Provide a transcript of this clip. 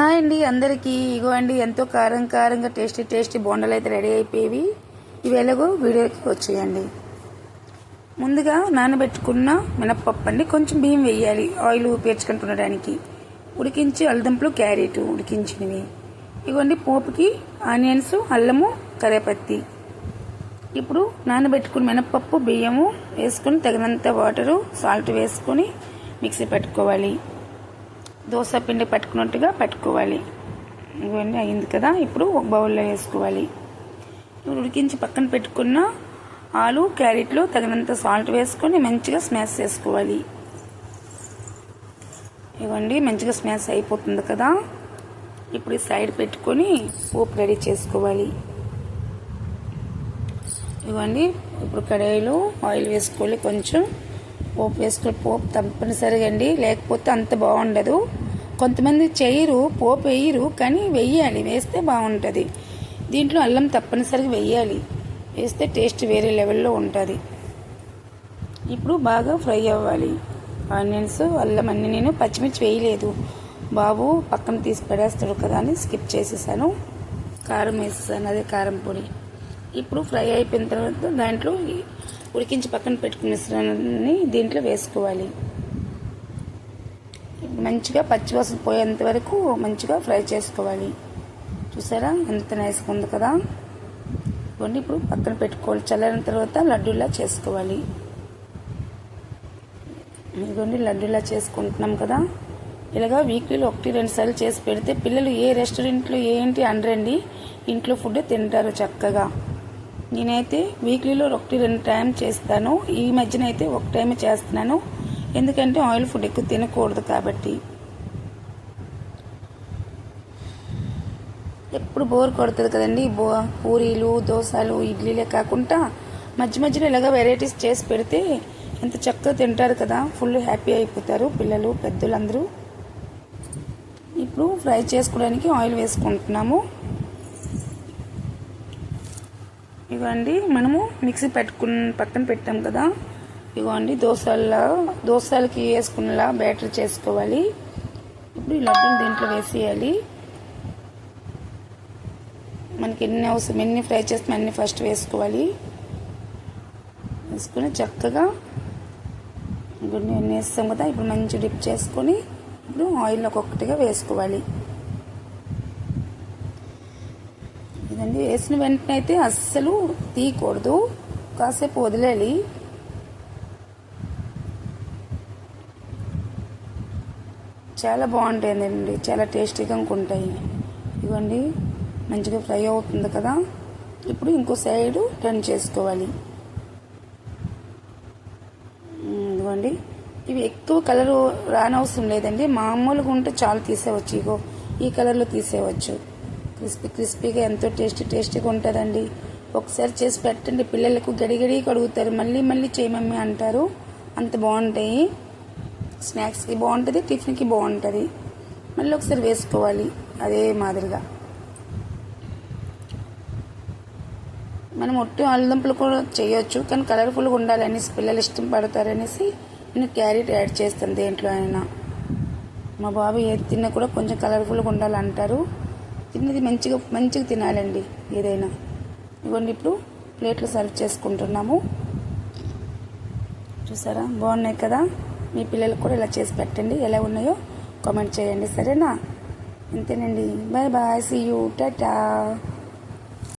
Hi అండి అందరికీ ఇగో అండి ఎంతో కారం కారంగా టేస్టీ టేస్టీ బొండలు అయితే రెడీ అయిపోయేవి. ఇవి ఎలాగో వీడియోకి వచ్చేయండి. ముందుగా నానబెట్టుకున్న మినప్పప్పు అండి కొంచెం బియ్యం వేయాలి ఆయిల్ పేర్చుకుంటుండడానికి. ఉడికించి అల్దంపులు క్యారెట్ ఉడికించినవి. ఇగోండి పోపుకి ఆనియన్స్ అల్లము కరేపత్తి. ఇప్పుడు నానబెట్టుకున్న మినప్పప్పు బియ్యము వేసుకొని తగినంత వాటరు సాల్ట్ వేసుకొని మిక్సీ పెట్టుకోవాలి. దోశ పిండి పట్టుకున్నట్టుగా పట్టుకోవాలి. ఇవన్నీ అయింది కదా ఇప్పుడు ఒక బౌల్లో వేసుకోవాలి. ఉడికించి పక్కన పెట్టుకున్న ఆలు క్యారెట్లు తగినంత సాల్ట్ వేసుకొని మంచిగా స్మాష్ చేసుకోవాలి. ఇవ్వండి మంచిగా స్మాష్ అయిపోతుంది కదా. ఇప్పుడు ఈ సైడ్ పెట్టుకొని పోపు రెడీ చేసుకోవాలి. ఇవ్వండి ఇప్పుడు కడాయిలో ఆయిల్ వేసుకోవాలి కొంచెం. పోపు వేసుకుని పోపు తప్పనిసరిగా అండి. లేకపోతే అంత బాగుండదు. కొంతమంది చేయరు పోపు వేయరు కానీ వెయ్యాలి వేస్తే బాగుంటుంది. దీంట్లో అల్లం తప్పనిసరిగా వెయ్యాలి వేస్తే టేస్ట్ వేరే లెవెల్లో ఉంటుంది. ఇప్పుడు బాగా ఫ్రై అవ్వాలి. ఆనియన్స్ అల్లం అన్ని నేను పచ్చిమిర్చి వేయలేదు. బాబు పక్కన తీసి పడేస్తాడు కదా అని స్కిప్ చేసేసాను. కారం వేసేసాను అదే కారం పొడి. ఇప్పుడు ఫ్రై అయిపోయిన తర్వాత దాంట్లో ఉడికించి పక్కన పెట్టుకున్న మిశ్రమాన్ని దీంట్లో వేసుకోవాలి. మంచిగా పచ్చివాసన పోయేంత వరకు మంచిగా ఫ్రై చేసుకోవాలి. చూసారా? ఎంత నైస్గా ఉంది కదా? ఇవ్వండి ఇప్పుడు పక్కన పెట్టుకోవాలి. చల్లారిన తర్వాత లడ్డూలా చేసుకోవాలి. ఇదిగోండి లడ్డూలా చేసుకుంటున్నాం కదా? ఇలాగా వీక్లీలో ఒకటి రెండు సార్లు చేసి పెడితే పిల్లలు ఏ రెస్టారెంట్లో ఏంటి అనరండి ఇంట్లో ఫుడ్ తింటారు చక్కగా. నేనైతే వీక్లీలో ఒకటి రెండు టైం చేస్తాను. ఈ మధ్యన అయితే ఒక టైం చేస్తున్నాను. ఎందుకంటే ఆయిల్ ఫుడ్ ఎక్కువ తినకూడదు కాబట్టి. ఎప్పుడు బోర్ కొడుతుంది కదండి. బో పూరీలు దోశలు ఇడ్లీలే కాకుండా మధ్య మధ్యలో ఇలాగ వెరైటీస్ చేసి పెడితే ఎంత చక్కగా తింటారు కదా. ఫుల్ హ్యాపీ అయిపోతారు పిల్లలు పెద్దలందరూ ఇప్పుడు ఫ్రై చేసుకోవడానికి ఆయిల్ వేసుకుంటున్నాము. ఇవ్వండి. మనము మిక్సీ పెట్టుకున్న పక్కన పెట్టాం కదా. ఇవ్వండి దోశల్లో దోశలకి వేసుకునేలా బ్యాటర్ చేసుకోవాలి. ఇప్పుడు ఈ లడ్డూలు దీంట్లో వేసేయాలి. మనకి ఎన్ని అవసరం ఎన్ని ఫ్రై చేస్తే అన్ని ఫస్ట్ వేసుకోవాలి. వేసుకుని చక్కగా గుడ్ని అన్నీ వేస్తాం కదా ఇప్పుడు మంచి డిప్ చేసుకొని ఇప్పుడు ఆయిల్ ఒక్కొక్కటిగా వేసుకోవాలి. ఇదండి వేసిన వెంటనే అయితే అస్సలు తీయకూడదు. కాసేపు వదిలేయాలి. చాలా బాగుంటాయండి. చాలా టేస్టీగా ఉంటాయి. ఇవ్వండి. మంచిగా ఫ్రై అవుతుంది కదా. ఇప్పుడు ఇంకో సైడ్ టర్న్ చేసుకోవాలి. ఇదిగోండి ఇవి ఎక్కువ కలరు రానవసరం లేదండి. మామూలుగా ఉంటే చాలా తీసేవచ్చు. ఇగో ఈ కలర్లో తీసేయవచ్చు. క్రిస్పీ క్రిస్పీగా ఎంతో టేస్టీ టేస్టీగా ఉంటుందండి. ఒకసారి చేసి పెట్టండి. పిల్లలకు గడిగడి కడుగుతారు. మళ్ళీ మళ్ళీ చేయమమ్మి అంటారు. అంత బాగుంటాయి. స్నాక్స్కి బాగుంటుంది టిఫిన్కి బాగుంటుంది. మళ్ళీ ఒకసారి వేసుకోవాలి. అదే మాదిరిగా. మనం ఒట్టి అల్లంపులు కూడా చేయొచ్చు. కానీ కలర్ఫుల్గా ఉండాలనేసి పిల్లలు ఇష్టం పడతారనేసి నేను క్యారెట్ యాడ్ చేస్తాను దేంట్లో అయినా. మా బాబు ఏది తిన్నా కూడా కొంచెం కలర్ఫుల్గా ఉండాలంటారు. తిన్నది మంచిగా మంచిగా తినాలండి ఏదైనా. ఇవ్వండి ఇప్పుడు ప్లేట్లు సర్వ్ చేసుకుంటున్నాము. చూసారా? బాగున్నాయి కదా? మీ పిల్లలకు కూడా ఇలా చేసి పెట్టండి. ఎలా ఉన్నాయో కామెంట్ చేయండి. సరేనా? అంతేనండి bye bye. See you tata